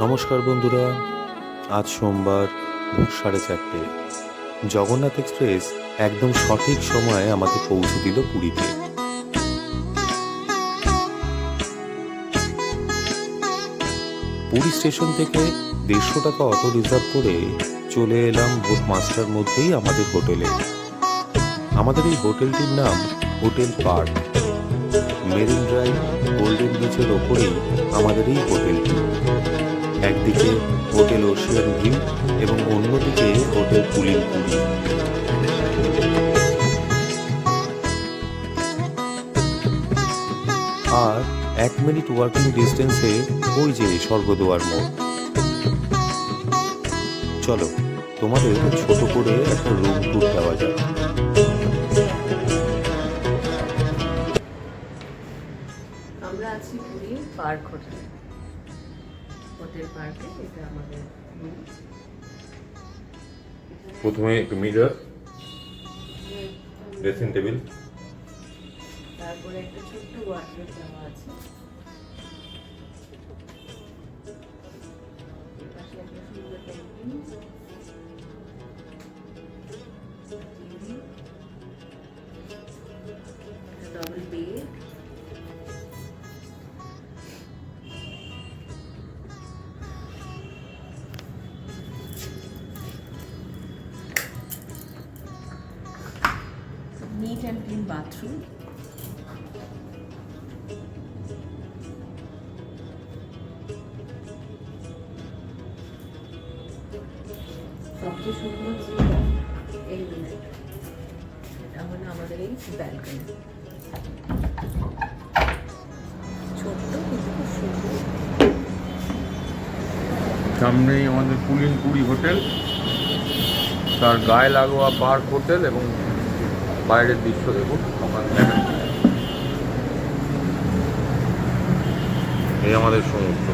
নমস্কার বন্ধুরা, আজ সোমবার ভোর সাড়ে চারটে। জগন্নাথ এক্সপ্রেস একদম সঠিক সময়ে আমাকে পৌঁছে দিল পুরীতে। পুরী স্টেশন থেকে দেড়শো টাকা অটো রিজার্ভ করে চলে এলাম ভোর পাঁচটার মধ্যেই আমাদের হোটেলে। আমাদের এই হোটেলটির নাম hotel park. Marine drive, golden বিচের ওপরেই আমাদের এই হোটেলটি। একদিকে হোটেল ওশিয়ান ভিউ এবং অন্যদিকে হোটেল পুলিন পুরী আর এক মিনিট ওয়ার্কিং ডিস্টেন্সে ওই যে স্বর্গদুয়ার মোড়। চলো, তোমাদের ছোট করে একটা রুম ট্যুর দেওয়া যাক। আমরা আছি পুরী পার্ক হোটেল। হোটেল পার্কে এটা আমাদের প্রথমে একটু মিরর ড্রেসিং টেবিল তারপরে একটা ছোট্ট ওয়ার্ডরোব দেওয়া আছে। Clean bathroom সবচেয়ে সুন্দর এই এটা হলো আমাদের এই ব্যালকনি ছোট্ট কিন্তু খুব সুন্দর। সামনেই আমাদের পুলিন পুরী হোটেল তার গায়ে লাগোয়া পার্ক হোটেল এবং বাইরের দৃশ্য দেখুন। এই আমাদের সমুদ্র।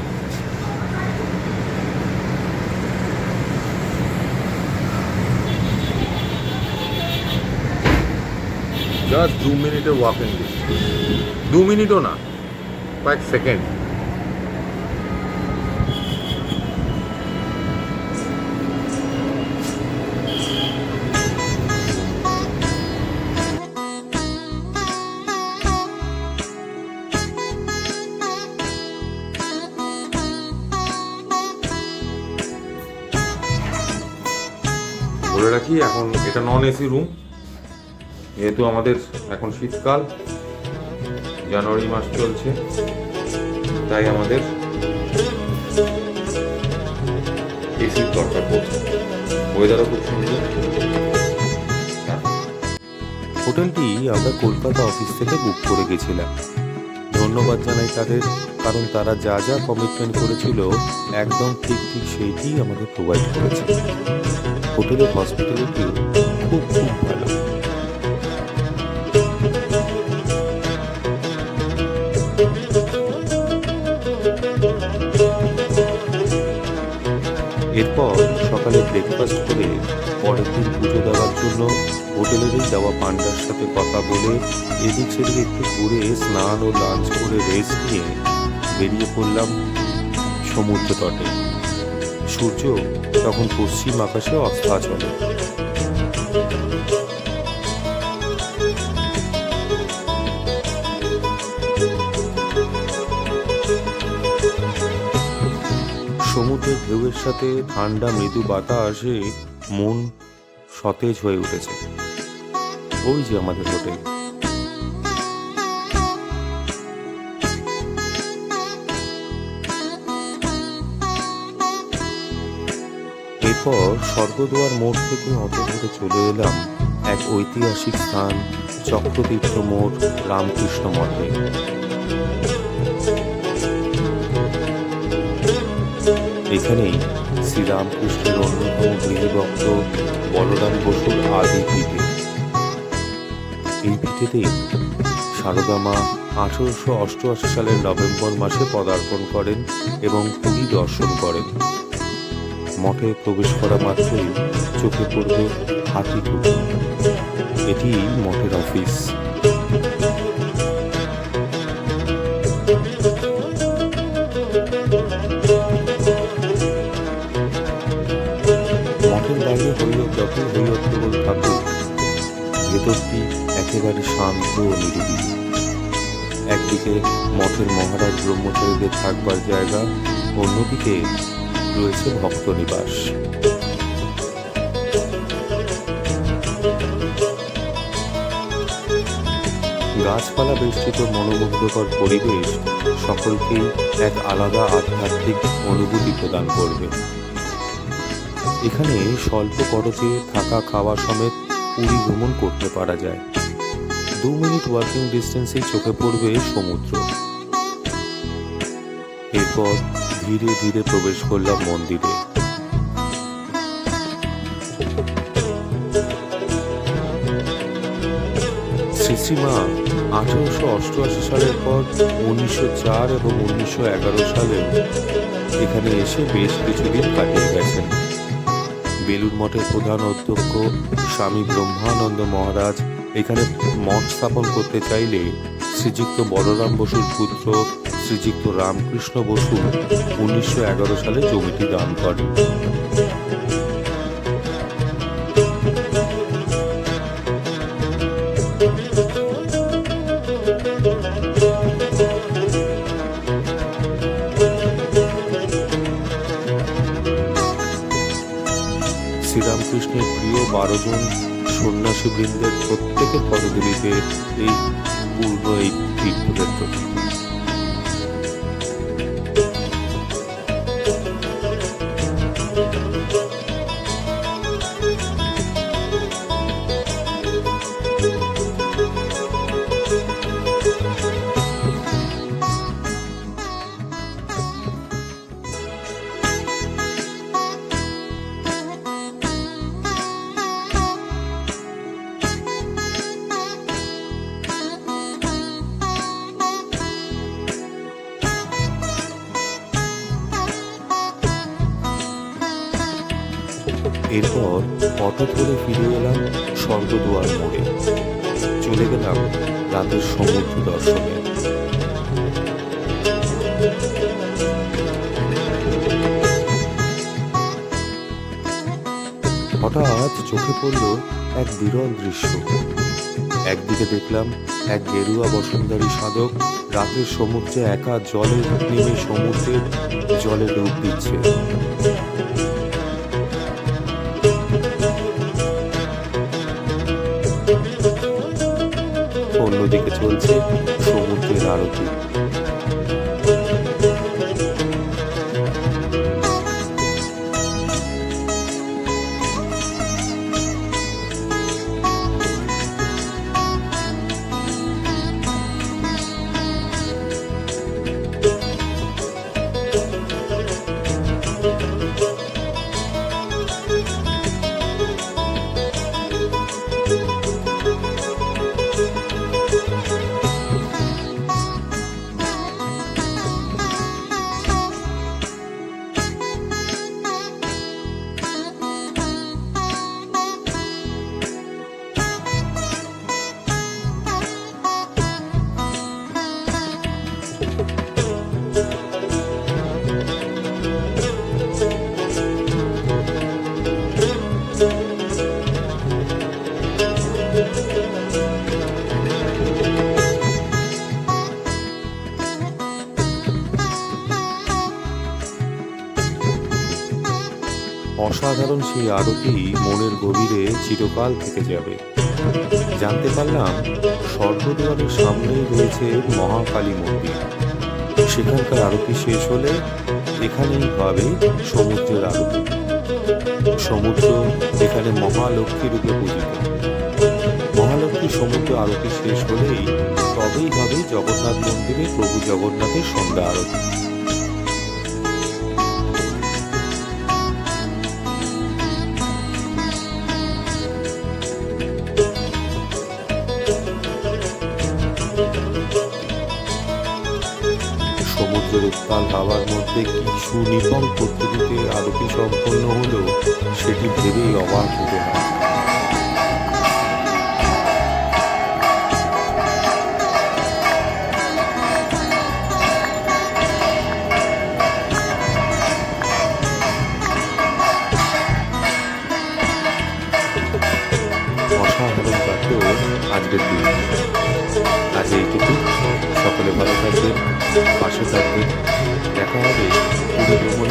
জাস্ট দু মিনিটে ওয়াকিং দু মিনিটও না কয়েক সেকেন্ড বলে রাখি, এখন এটা নন এসি রুম যেহেতু আমাদের এখন শীতকাল, জানুয়ারি মাস চলছে, তাই আমাদের এসির দরকার পড়ছে ওয়েদারও খুব সুন্দর। হোটেলটি আমরা কলকাতা অফিস থেকে বুক করে গেছিলাম। ধন্যবাদ জানাই তাদের, কারণ তারা যা যা কমিটমেন্ট করেছিল, একদম ঠিক ঠিক সেইটি আমাদের প্রোভাইড করেছে। হোটেলের হসপিটালিটিও খুব খুব ভালো। এরপর সকালে ব্রেকফাস্ট করে পরের দিন পুজো দেওয়ার জন্য হোটেলেরই দেওয়া পান্ডার সাথে কথা বলে এদিক সেদিক একটু ঘুরে স্নান ও লাঞ্চ করে রেস্ট নিয়ে বেরিয়ে পড়লাম সমুদ্র তটে। সূর্য তখন পশ্চিম আকাশে অস্তাচলে সমুদ্রের ঢেউয়ের সাথে ঠান্ডা মৃদু বাতাসে মন সতেজ হয়ে উঠেছে। ওই যে আমাদের হোটেল। এরপর স্বর্গদুয়ার মোড় থেকে অটো ধরে চলে এলাম এক ঐতিহাসিক স্থান, চক্রতীর্থ মোড়, রামকৃষ্ণ মঠে। এখানেই শ্রীরামকৃষ্ণের অন্যতম গৃহভক্ত বলরাম বসুর আদি পিঠে। এই পিঠেতেই সারদা মা আঠারোশো অষ্টআশি সালের নভেম্বর মাসে পদার্পণ করেন এবং পুরী দর্শন করেন। মঠে প্রবেশ করা মাত্রই চোখে পড়বে হাতি এটি মঠের অফিস। মঠের বাইরে হইল যখন হইল কেবল ঠাকুর। ভেতরটি একেবারে শান্ত ও নিরিবিলি। একদিকে মঠের মহারাজ ব্রহ্মচারীদের থাকবার জায়গা, অন্যদিকে রয়েছে ভক্ত নিবাস। গাছপালা বেষ্টিত মনোমুগ্ধকর পরিবেশ সকলকেই এক আলাদা আধ্যাত্মিক অনুভূতি প্রদান করবে। এখানে স্বল্প খরচে থাকা খাওয়া সমেত পুরী ভ্রমণ করতে পারা যায়। দু মিনিট ওয়াকিং ডিস্টেন্সেই চোখে পড়বে সমুদ্র। এরপর ধীরে ধীরে প্রবেশ করলাম মন্দিরে। শ্রী শ্রীমা আঠারোশো অষ্টআশি সালের পর উনিশশো চার এবং উনিশশো এগারো সালে এখানে এসে বেশ কিছুদিন কাটিয়ে গেছেন। বেলুর মঠের প্রধান অধ্যক্ষ স্বামী ব্রহ্মানন্দ মহারাজ এখানে মঠ স্থাপন করতে চাইলে শ্রীযুক্ত বলরাম বসুর পুত্র শ্রীযুক্ত রামকৃষ্ণ বসু উনিশশো এগারো সালে জমিটি দান করেন। শ্রীরামকৃষ্ণের প্রিয় বারো জন সন্ন্যাসী বৃন্দের প্রত্যেকের পদধূলিতে এই পূর্ণ এই তীর্থক্ষেত্রটি। এরপর অটো করে ফিরে এলাম স্বর্গদুয়ার মোড়ে। চলে গেলাম রাতের সমুদ্র দর্শনে। হঠাৎ চোখে পড়ল এক বিরল দৃশ্য। একদিকে দেখলাম এক গেরুয়া বসুন্ধরী সাধক রাতের সমুদ্রে একা জলের নেমে সমুদ্রের জলে ডুব দিচ্ছে। অন্যদিকে চলছে সমুদ্রের আরতি। অসাধারণ সেই আরতি মনের গভীরে চিরকাল থেকে যাবে। জানতে পারলাম স্বর্গদুয়ারের সামনেই রয়েছে মহাকালী মন্দির। সেখানকার আরতি শেষ হলে এখানেই হবে সমুদ্রের আরতি। সমুদ্র এখানে মহালক্ষ্মী রূপে পূজিত। মহালক্ষ্মী সমুদ্র আরতি শেষ হলেই তবেই হবে জগন্নাথ মন্দিরে প্রভু জগন্নাথের সন্ধ্যা আরতি। কাল বাবার মধ্যে কি সুনিপম পদ্ধতিতে আরও কি সম্পন্ন হলো সেটি ভেবেই অবাক হতে হয়। অসাধারণ আজকের দিন। আজ এইটুকু সকলে ভালো থাকবেন, পাশে থাকবেন। Gracias.